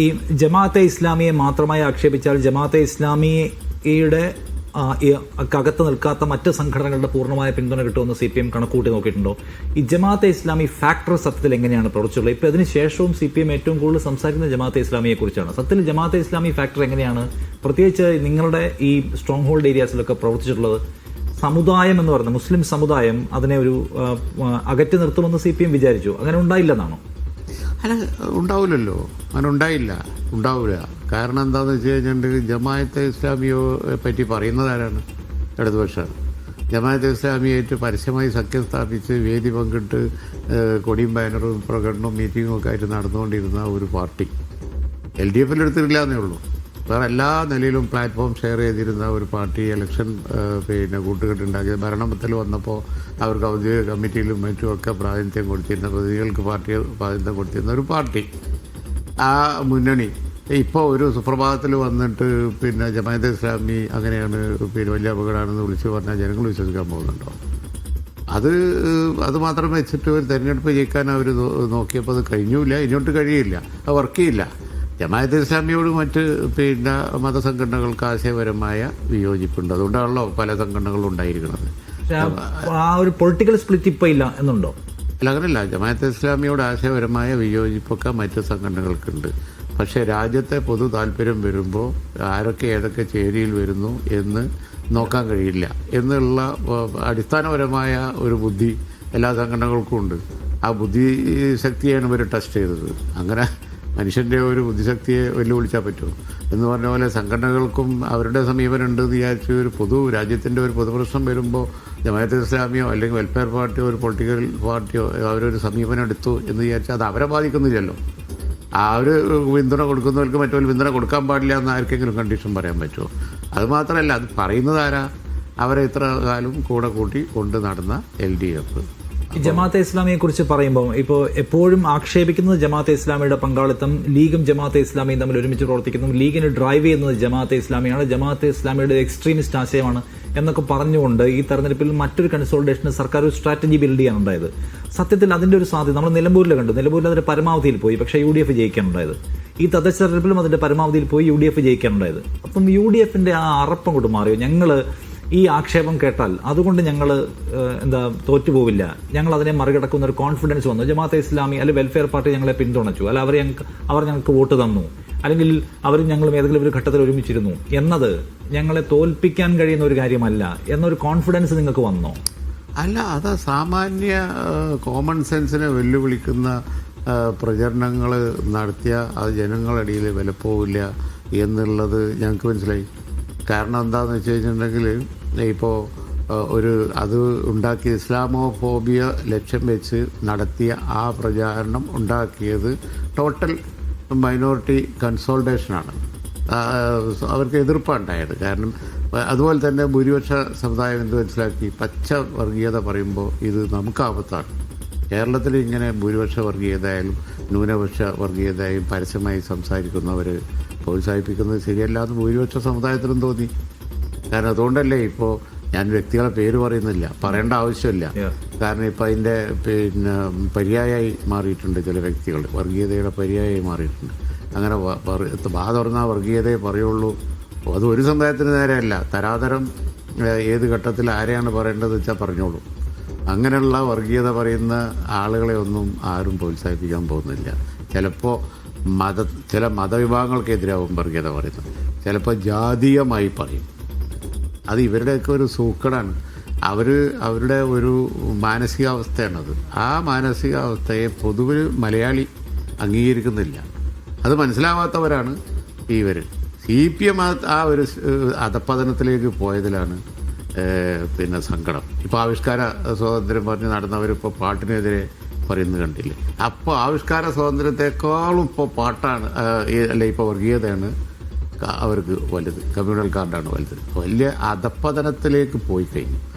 ഈ ജമാഅത്തെ ഇസ്ലാമിയെ മാത്രമായി ആക്ഷേപിച്ചാൽ ജമാഅത്തെ ഇസ്ലാമിയുടെ അകത്ത് നിൽക്കാത്ത മറ്റ് സംഘടനകളുടെ പൂർണമായ പിന്തുണ കിട്ടുമെന്ന് സി പി എം കണക്കൂട്ടി നോക്കിയിട്ടുണ്ടോ? ഈ ജമാഅത്തെ ഇസ്ലാമി ഫാക്ടർ സത്യത്തിൽ എങ്ങനെയാണ് പ്രവർത്തിച്ചുള്ളത് ഇപ്പൊ അതിന് ശേഷവും സി പി എം ഏറ്റവും കൂടുതൽ സംസാരിക്കുന്ന ജമാഅത്തെ ഇസ്ലാമിയെ കുറിച്ചാണ്. സത്യത്തിൽ ജമാഅത്തെ ഇസ്ലാമി ഫാക്ടർ എങ്ങനെയാണ് പ്രത്യേകിച്ച് നിങ്ങളുടെ ഈ സ്ട്രോങ് ഹോൾഡ് ഏരിയാസിലൊക്കെ പ്രവർത്തിച്ചിട്ടുള്ളത്? സമുദായം എന്ന് പറയുന്നത് മുസ്ലിം സമുദായം അതിനെ ഒരു അകറ്റി നിർത്തുമെന്ന് സി പി എം വിചാരിച്ചു. അങ്ങനെ ഉണ്ടായില്ലെന്നാണോ? അല്ല ഉണ്ടാവില്ലല്ലോ. അങ്ങനെ ഉണ്ടായില്ല. ഉണ്ടാവില്ല കാരണം എന്താണെന്ന് വെച്ച് കഴിഞ്ഞിട്ടുണ്ടെങ്കിൽ ജമായത്തെ ഇസ്ലാമിയെ പറ്റി പറയുന്നത് ആരാണ്? ഇടതുപക്ഷമാണ് ജമായത്തെ ഇസ്ലാമിയായിട്ട് പരസ്യമായി സഖ്യം സ്ഥാപിച്ച് വേദി പങ്കിട്ട് കൊടിയും ബാനറും പ്രകടനവും മീറ്റിങ്ങും ഒക്കെ ആയിട്ട് നടന്നുകൊണ്ടിരുന്ന ഒരു പാർട്ടി. എൽ ഡി എഫിൽ എടുത്തിട്ടില്ല എന്നേ ഉള്ളൂ. വേറെ എല്ലാ നിലയിലും പ്ലാറ്റ്ഫോം ഷെയർ ചെയ്തിരുന്ന ഒരു പാർട്ടി ഇലക്ഷൻ പിന്നെ കൂട്ടുകെട്ടുണ്ടാക്കിയത് ഭരണത്തിൽ വന്നപ്പോൾ അവർക്ക് ഔദ്യോഗിക കമ്മിറ്റിയിലും മറ്റും ഒക്കെ പ്രാതിനിധ്യം കൊടുത്തിരുന്ന പ്രതിനിധികൾക്ക് പാർട്ടി പ്രാതിനിധ്യം കൊടുത്തിരുന്ന ഒരു പാർട്ടി. ആ മുന്നണി. ഇപ്പോൾ ഒരു സുപ്രഭാതത്തിൽ വന്നിട്ട് പിന്നെ ജമാഅത്തെ ഇസ്ലാമി അങ്ങനെയാണ് പിന്നെ വലിയ അപകടമാണെന്ന് വിളിച്ചു പറഞ്ഞാൽ ജനങ്ങൾ വിശ്വസിക്കാൻ പോകുന്നുണ്ടോ? അത് അത് മാത്രം വെച്ചിട്ട് ഒരു തെരഞ്ഞെടുപ്പ് ജയിക്കാൻ അവർ നോക്കിയപ്പോൾ അത് കഴിഞ്ഞില്ല ഇനിയോട്ട് കഴിയില്ല അത് വർക്ക് ചെയ്യില്ല. ജമാഅത്ത് ഇസ്ലാമിയോട് മറ്റ് പിന്നെ മതസംഘടനകൾക്ക് ആശയപരമായ വിയോജിപ്പുണ്ട്. അതുകൊണ്ടാണല്ലോ പല സംഘടനകളും ഉണ്ടായിരിക്കുന്നത്. ആ- ഒരു പൊളിറ്റിക്കൽ സ്പ്ലിറ്റ് ഇപ്പൊ ഇല്ല എന്നുണ്ടോ? അല്ല അങ്ങനെയല്ല ജമാഅത്ത് ഇസ്ലാമിയോട് ആശയപരമായ വിയോജിപ്പൊക്കെ മറ്റ് സംഘടനകൾക്കുണ്ട്. പക്ഷേ രാജ്യത്തെ പൊതു താല്പര്യം വരുമ്പോൾ ആരൊക്കെ ഏതൊക്കെ ചേരിയിൽ വരുന്നു എന്ന് നോക്കാൻ കഴിയില്ല. എന്നുള്ള അടിസ്ഥാനപരമായ ഒരു ബുദ്ധി എല്ലാ സംഘടനകൾക്കും ഉണ്ട്. ആ ബുദ്ധി ശക്തിയാണ് ഇവർ ടെസ്റ്റ് ചെയ്തത്. അങ്ങനെ മനുഷ്യന്റെ ഒരു ബുദ്ധിശക്തിയെ വെല്ലുവിളിച്ചാൽ പറ്റുമോ എന്ന് പറഞ്ഞ പോലെ സംഘടനകൾക്കും അവരുടെ സമീപനം ഉണ്ട് എന്ന് വിചാരിച്ച് ഒരു പൊതു രാജ്യത്തിന്റെ ഒരു പൊതുപ്രശ്നം വരുമ്പോൾ ജമാഅത്ത് ഇസ്ലാമിയോ അല്ലെങ്കിൽ വെൽഫെയർ പാർട്ടിയോ ഒരു പൊളിറ്റിക്കൽ പാർട്ടിയോ അവരൊരു സമീപനം എടുത്തു എന്ന് വിചാരിച്ചാൽ അത് അവരെ ബാധിക്കുന്നില്ലല്ലോ. ഒരു പിന്തുണ കൊടുക്കുന്നവർക്ക് മറ്റൊരു പിന്തുണ കൊടുക്കാൻ പാടില്ല എന്ന് ആർക്കെങ്കിലും കണ്ടീഷൻ പറയാൻ പറ്റുമോ? അത് മാത്രമല്ല അത് പറയുന്നതാരാ അവരെ ഇത്ര കാലം കൂടെ കൂട്ടി കൊണ്ട് നടന്ന എൽ ഡി എഫ് ജമാഅത്തെ ഇസ്ലാമിയെ കുറിച്ച് പറയുമ്പോൾ ഇപ്പോൾ എപ്പോഴും ആക്ഷേപിക്കുന്നത് ജമാഅത്തെ ഇസ്ലാമിയുടെ പങ്കാളിത്തം ലീഗും ജമാഅത്തെ ഇസ്ലാമിയും തമ്മിൽ ഒരുമിച്ച് പ്രവർത്തിക്കുന്നു. ലീഗിന് ഡ്രൈവ് ചെയ്യുന്നത് ജമാഅത്തെ ഇസ്ലാമിയാണ്. ജമാഅത്തെ ഇസ്ലാമിയുടെ എക്സ്ട്രീമിസ്റ്റ് ആശയമാണ് എന്നൊക്കെ പറഞ്ഞുകൊണ്ട് ഈ തെരഞ്ഞെടുപ്പിൽ മറ്റൊരു കൺസോൾട്ടേഷന് സർക്കാർ ഒരു സ്ട്രാറ്റജി ബിൽഡ് ചെയ്യാൻ ഉണ്ടായത് സത്യത്തിൽ അതിന്റെ ഒരു സാധ്യത നമ്മൾ നിലമ്പൂരിൽ കണ്ടു. നിലമ്പൂരിൽ അതിന്റെ പരമാവധിയിൽ പോയി പക്ഷേ യു ഡി എഫ് ജയിക്കാനുണ്ടായത്. ഈ തദ്ദേശ തെരഞ്ഞെടുപ്പിലും അതിന്റെ പരമാവധിയിൽ പോയി യു ഡി എഫ് ജയിക്കാനുണ്ടായത്. അപ്പം യു ഡി എഫിന്റെ ആ അറപ്പം കൊണ്ട് മാറിയോ? ഞങ്ങൾ ഈ ആക്ഷേപം കേട്ടാൽ അതുകൊണ്ട് ഞങ്ങൾ എന്താ തോറ്റുപോവില്ല. ഞങ്ങൾ അതിനെ മറികടക്കുന്ന ഒരു കോൺഫിഡൻസ് വന്നു. ജമാഅത്തെ ഇസ്ലാമി അല്ലെങ്കിൽ വെൽഫെയർ പാർട്ടി ഞങ്ങളെ പിന്തുണച്ചു. അല്ല അവർ ഞങ്ങൾക്ക് അവർ ഞങ്ങൾക്ക് വോട്ട് തന്നു. അല്ലെങ്കിൽ അവർ ഞങ്ങളും ഏതെങ്കിലും ഒരു ഘട്ടത്തിൽ ഒരുമിച്ചിരുന്നു. എന്നത് ഞങ്ങളെ തോൽപ്പിക്കാൻ കഴിയുന്ന ഒരു കാര്യമല്ല എന്നൊരു കോൺഫിഡൻസ് നിങ്ങൾക്ക് വന്നോ? അല്ല അത് സാമാന്യ കോമൺ സെൻസിനെ വെല്ലുവിളിക്കുന്ന പ്രചരണങ്ങൾ നടത്തിയ അത് ജനങ്ങളിടയിൽ വിലപ്പോവില്ല എന്നുള്ളത് ഞങ്ങൾക്ക് മനസ്സിലായി. കാരണം എന്താണെന്ന് വെച്ച് കഴിഞ്ഞിട്ടുണ്ടെങ്കിൽ ഇപ്പോൾ ഒരു അത് ഉണ്ടാക്കിയ ഇസ്ലാമോ ഫോബിയ ലക്ഷ്യം വെച്ച് നടത്തിയ ആ പ്രചാരണം ഉണ്ടാക്കിയത് ടോട്ടൽ മൈനോറിറ്റി കൺസോൾട്ടേഷനാണ്. അവർക്ക് എതിർപ്പാണ് ഉണ്ടായത് കാരണം അതുപോലെ തന്നെ ഭൂരിപക്ഷ സമുദായം എന്ത് മനസ്സിലാക്കി? പച്ച വർഗീയത പറയുമ്പോൾ ഇത് നമുക്ക് ആപത്താണ്. കേരളത്തിൽ ഇങ്ങനെ ഭൂരിപക്ഷ വർഗീയതയായാലും ന്യൂനപക്ഷ വർഗീയതയായും പരസ്യമായി സംസാരിക്കുന്നവർ പ്രോത്സാഹിപ്പിക്കുന്നത് ശരിയല്ലാതെ ഭൂരിപക്ഷ സമുദായത്തിനും തോന്നി. കാരണം അതുകൊണ്ടല്ലേ ഇപ്പോൾ ഞാൻ വ്യക്തികളെ പേര് പറയുന്നില്ല. പറയേണ്ട ആവശ്യമില്ല. കാരണം ഇപ്പം അതിന്റെ പിന്നെ പര്യായമായി മാറിയിട്ടുണ്ട് ചില വ്യക്തികൾ. വർഗീയതയുടെ പര്യായമായി മാറിയിട്ടുണ്ട്. അങ്ങനെ ബാ വാ തുറന്നാൽ വർഗീയതയെ പറയുള്ളൂ. അത് ഒരു സമുദായത്തിന് നേരെയല്ല. തരാതരം ഏത് ഘട്ടത്തിൽ ആരെയാണ് പറയേണ്ടത് വെച്ചാൽ പറഞ്ഞോളൂ. അങ്ങനെയുള്ള വർഗീയത പറയുന്ന ആളുകളെ ഒന്നും ആരും പ്രോത്സാഹിപ്പിക്കാൻ പോകുന്നില്ല. ചിലപ്പോൾ മത ചില മതവിഭാഗങ്ങൾക്കെതിരാവും വർഗീയത പറയുന്നത്. ചിലപ്പോൾ ജാതീയമായി പറയും. അത് ഇവരുടെയൊക്കെ ഒരു സൂക്കടാണ്. അവർ അവരുടെ ഒരു മാനസികാവസ്ഥയാണത്. ആ മാനസികാവസ്ഥയെ പൊതുവിൽ മലയാളി അംഗീകരിക്കുന്നില്ല. അത് മനസ്സിലാവാത്തവരാണ് ഇവർ സി പി എം ആ ഒരു അധപ്പതനത്തിലേക്ക് പോയതിലാണ് പിന്നെ സങ്കടം. ഇപ്പോൾ ആവിഷ്കാര സ്വാതന്ത്ര്യം പറഞ്ഞ് നടന്നവരിപ്പോൾ പാട്ടിനെതിരെ പറയുന്നത് കണ്ടില്ലേ? അപ്പോൾ ആവിഷ്കാര സ്വാതന്ത്ര്യത്തെക്കാളും ഇപ്പോൾ പാട്ടാണ് അല്ല ഇപ്പോൾ വർഗീയതയാണ് അവർക്ക് വലുത്. കമ്മ്യൂണൽ കാർഡാണ് വലുത്. വലിയ അധപ്പതനത്തിലേക്ക് പോയി കഴിഞ്ഞു.